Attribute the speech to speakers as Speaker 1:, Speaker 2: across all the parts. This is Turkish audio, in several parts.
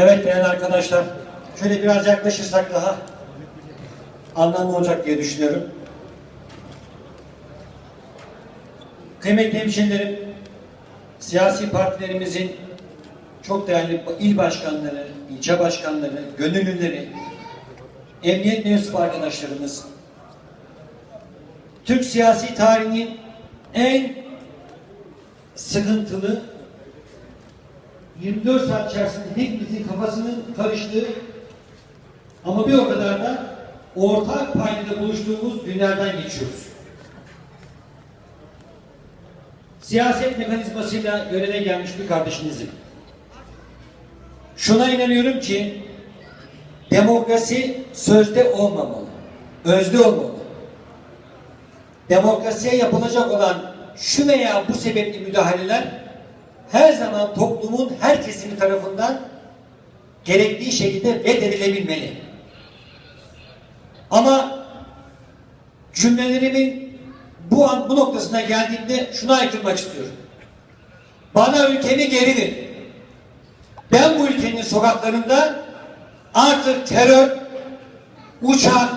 Speaker 1: Evet değerli arkadaşlar, şöyle biraz yaklaşırsak daha anlamlı olacak diye düşünüyorum. Kıymetli hemşehrilerim, siyasi partilerimizin çok değerli il başkanları, ilçe başkanları, gönüllüleri, emniyet mensubu arkadaşlarımız, Türk siyasi tarihinin en sıkıntılı 24 saat içerisinde hepimizin kafasının karıştığı ama bir o kadar da ortak paydada buluştuğumuz günlerden geçiyoruz. Siyaset mekanizmasıyla göreve gelmiş bir kardeşinizim. Şuna inanıyorum ki demokrasi sözde olmamalı, özde olmalı. Demokrasiye yapılacak olan şu veya bu sebepli müdahaleler her zaman toplumun her kesimi tarafından gerektiği şekilde reddedilebilmeli. Ama cümlelerimin bu an bu noktasına geldiğimde şunu aykırmak istiyorum. Bana ülkemi geri verin. Ben bu ülkenin sokaklarında artık terör, uçak,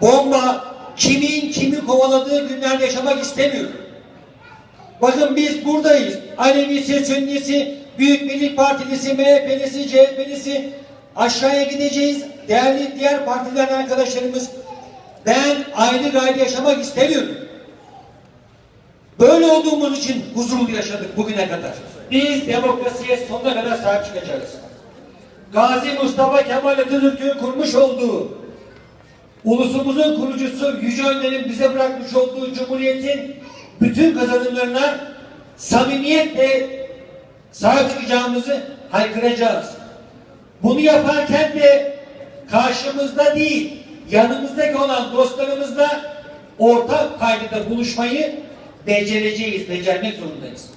Speaker 1: bomba, kimin kimi kovaladığı günlerde yaşamak istemiyorum. Bakın biz buradayız. Alevisi, Sünnisi, Büyük Birlik Partilisi, MHP'lisi, CHP'lisi aşağıya gideceğiz. Değerli diğer partilerden arkadaşlarımız ben ayrı gayrı yaşamak istemiyorum. Böyle olduğumuz için huzurlu yaşadık bugüne kadar. Biz demokrasiye sonuna kadar sahip çıkacağız. Gazi Mustafa Kemal Atatürk'ün kurmuş olduğu ulusumuzun kurucusu Yüce Önder'in bize bırakmış olduğu Cumhuriyet'in bütün kazanımlarına samimiyetle sahip çıkacağımızı haykıracağız. Bunu yaparken de karşımızda değil, yanımızdaki olan dostlarımızla ortak paydada buluşmayı becereceğiz, becermek zorundayız.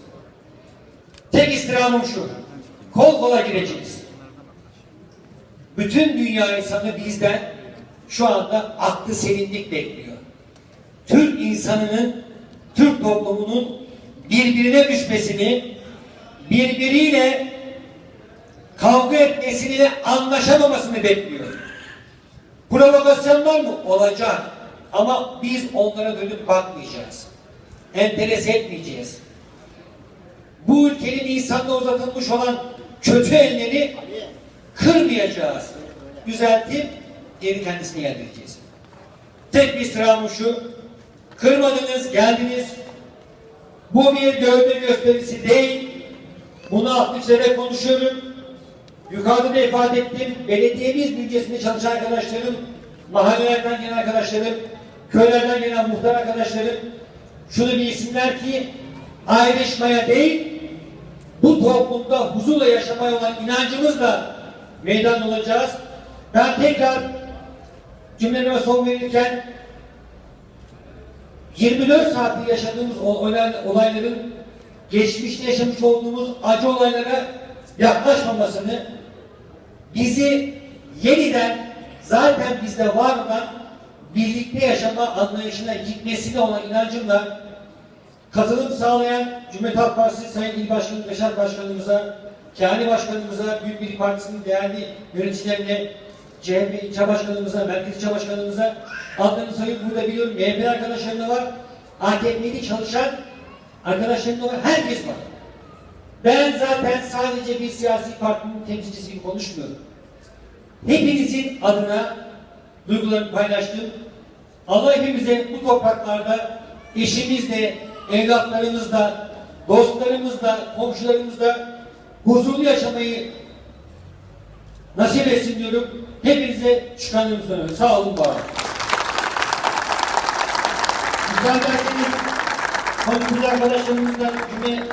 Speaker 1: Tek istirhamım şu, kol kola gireceğiz. Bütün dünya insanı bizden şu anda aklı selinlik bekliyor. Türk insanının, Türk toplumunun birbirine düşmesini, birbiriyle kavga etmesini ve anlaşamamasını bekliyor. Provokasyonlar mı? Olacak. Ama biz onlara dönüp bakmayacağız. Enterese etmeyeceğiz. Bu ülkenin insanla uzatılmış olan kötü elleri kırmayacağız. Düzeltip geri kendisine yerdireceğiz. Tek bir istirhamım şu, kırmadınız, geldiniz. Bu bir gövde gösterisi değil. Bunu çizerek konuşuyorum. Yukarıda da ifade ettim. Belediyemiz bünyesinde çalışan arkadaşlarım, mahallelerden gelen arkadaşlarım, köylerden gelen muhtar arkadaşlarım şunu bilsinler ki ayrışmaya değil, bu toplumda huzurla yaşamaya olan inancımızla meydan olacağız. Ben tekrar cümlelerime son verirken 24 saattir yaşadığımız olayların geçmişte yaşamış olduğumuz acı olaylara yaklaşmamasını bizi yeniden zaten bizde var olan birlikte yaşama anlayışına gitmesine olan inancımla katılım sağlayan Cumhuriyet Halk Partisi Sayın İl Başkanı Beşer Başkanımıza, Kâni Başkanımıza, Büyük Birlik Partisi'nin değerli yöneticilerine, CHP İlçe Başkanımıza, Merkez İlçe Başkanımıza, adlarını sayıp burada biliyorum MHP arkadaşlarım da var, AKP'li çalışan arkadaşlarım da var, herkes var. Ben zaten sadece bir siyasi partinin temsilcisi gibi konuşmuyorum. Hepinizin adına duygularımı paylaştım. Allah hepimize bu topraklarda eşimizle, evlatlarımızla, dostlarımızla, komşularımızla huzurlu yaşamayı nasip etsin diyorum. Hepinize şükranlarımı sunuyorum. Sağ olun, var olun. Müsaade ederseniz konumuz arkadaşlarımızla cümle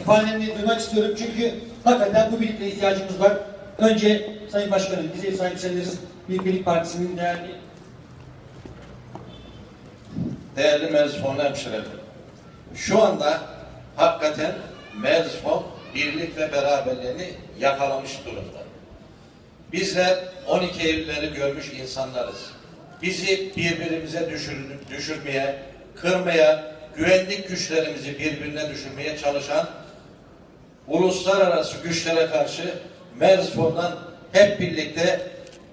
Speaker 1: ifadelerini duymak istiyorum. Çünkü hakikaten bu birlikte ihtiyacımız var. Önce Sayın Başkanım, bize ev sahipseniz Büyük Birlik Partisi'nin değerli
Speaker 2: Değerli Merzifon hemşireler, şu anda hakikaten Merzifon birlik ve beraberliğini yakalamış durumda. Bizler 12 Eylül'leri görmüş insanlarız. Bizi birbirimize düşür, düşürmeye, kırmaya, güvenlik güçlerimizi birbirine düşürmeye çalışan uluslararası güçlere karşı Merzifon'dan hep birlikte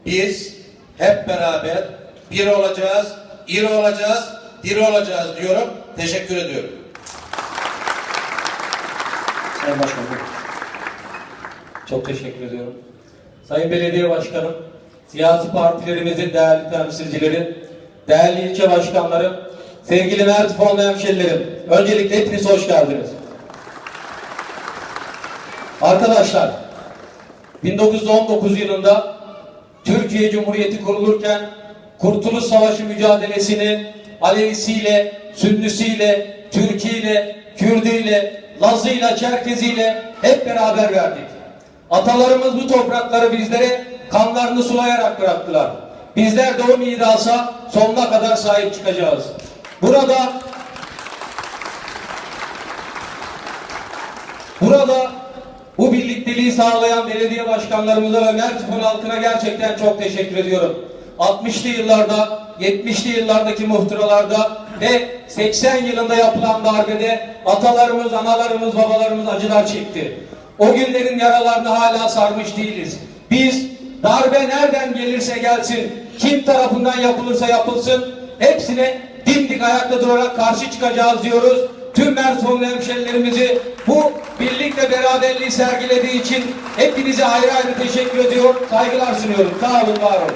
Speaker 2: biz hep beraber bir olacağız, iri olacağız, diri olacağız diyorum. Teşekkür ediyorum.
Speaker 1: Sayın Başkanım.
Speaker 3: Çok teşekkür ediyorum. Sayın Belediye Başkanım, siyasi partilerimizin değerli temsilcileri, değerli ilçe başkanları, sevgili Merzifonlu hemşerilerim, öncelikle hepiniz hoş geldiniz. Arkadaşlar, 1919 yılında Türkiye Cumhuriyeti kurulurken Kurtuluş Savaşı mücadelesini Alevisiyle, Sünnüsüyle, Türkiyle, Kürdüyle, Lazıyla, Çerkeziyle hep beraber verdik. Atalarımız bu toprakları bizlere kanlarını sulayarak bıraktılar. Bizler de o mirasa sonuna kadar sahip çıkacağız. Burada Burada bu birlikteliği sağlayan belediye başkanlarımıza ve Mertifon halkına gerçekten çok teşekkür ediyorum. 60'lı yıllarda, 70'li yıllardaki muhtıralarda ve 80 yılında yapılan darbede atalarımız, analarımız, babalarımız acılar çekti. O günlerin yaralarını hala sarmış değiliz. Biz darbe nereden gelirse gelsin, kim tarafından yapılırsa yapılsın, hepsine dimdik ayakta durarak karşı çıkacağız diyoruz tüm Mersinli hemşerilerimizi bu birlik ve beraberliği sergilediği için hepinize ayrı ayrı teşekkür ediyor, saygılar sunuyorum. Sağ olun, var olun.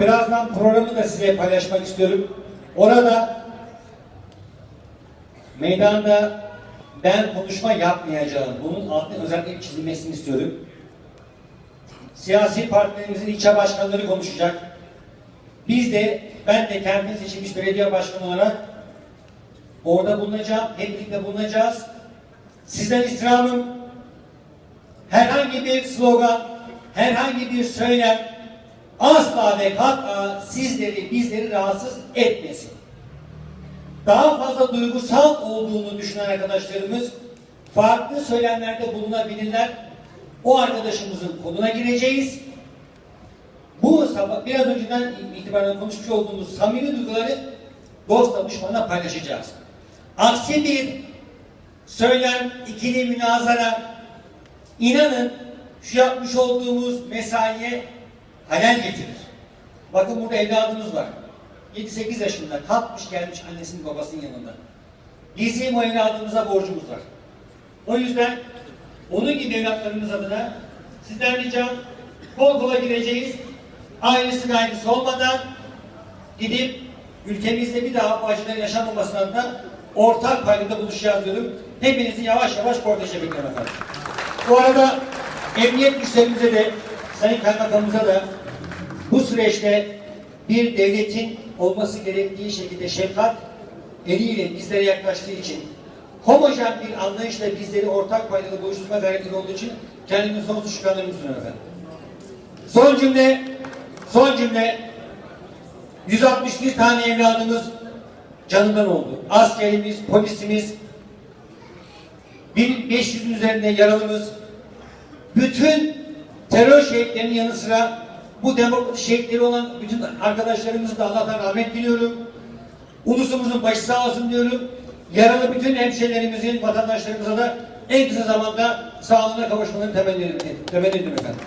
Speaker 1: Birazdan programı da size paylaşmak istiyorum. Orada meydanda ben konuşma yapmayacağım. Bunun altını özellikle çizilmesini istiyorum. Siyasi partilerimizin ilçe başkanları konuşacak. Biz de, ben de kendim seçilmiş belediye başkanı olarak orada bulunacağım, hep birlikte bulunacağız. Sizden istirhamım herhangi bir slogan, herhangi bir söylem asla ve kat'a sizleri, bizleri rahatsız etmesin. Daha fazla duygusal olduğunu düşünen arkadaşlarımız farklı söylemlerde bulunabilirler. O arkadaşımızın koluna gireceğiz. Bu sabah biraz önceden itibaren konuşmuş olduğumuz samimi duyguları dostla düşmanla paylaşacağız. Aksi bir söylem, ikili münazara inanın şu yapmış olduğumuz mesaiye halel getirir. Bakın burada evladımız var. 7-8 yaşında kalkmış gelmiş annesinin babasının yanında. Bizim o evladımıza borcumuz var. O yüzden onun gibi evlatlarımız adına sizden ricam kol kola gireceğiz. Ailesi gayrısı olmadan gidip ülkemizde bir daha bu acılar yaşanmaması adına ortak paydada buluşacağız diyorum. Hepinizi yavaş yavaş korteşe bekliyorum efendim. Bu arada emniyet güçlerimize de Sayın Kaymakamımıza da bu süreçte bir devletin olması gerektiği şekilde şefkat eliyle bizlere yaklaştığı için homojen bir anlayışla bizleri ortak paydada buluşturma gayretleri olduğu için kendime sonsuz şükranlarımı sunuyorum efendim. Son cümle, son cümle 161 tane evladımız canından oldu. Askerimiz, polisimiz, 1500'ün üzerinde yaralımız, bütün terör şehitlerinin yanı sıra bu demokrasi şehitleri olan bütün arkadaşlarımızı da Allah'tan rahmet diliyorum. Ulusumuzun başı sağ olsun diyorum. Yaralı bütün hemşehrilerimizin, vatandaşlarımıza da en kısa zamanda sağlığına kavuşmalarını temenni ederim, temenni ederim efendim.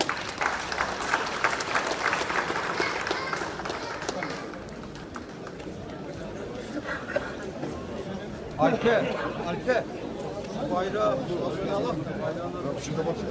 Speaker 4: Alpe, Alpe. Bayrağı, bayrağını al. Bayrağını al. Şu kapatın.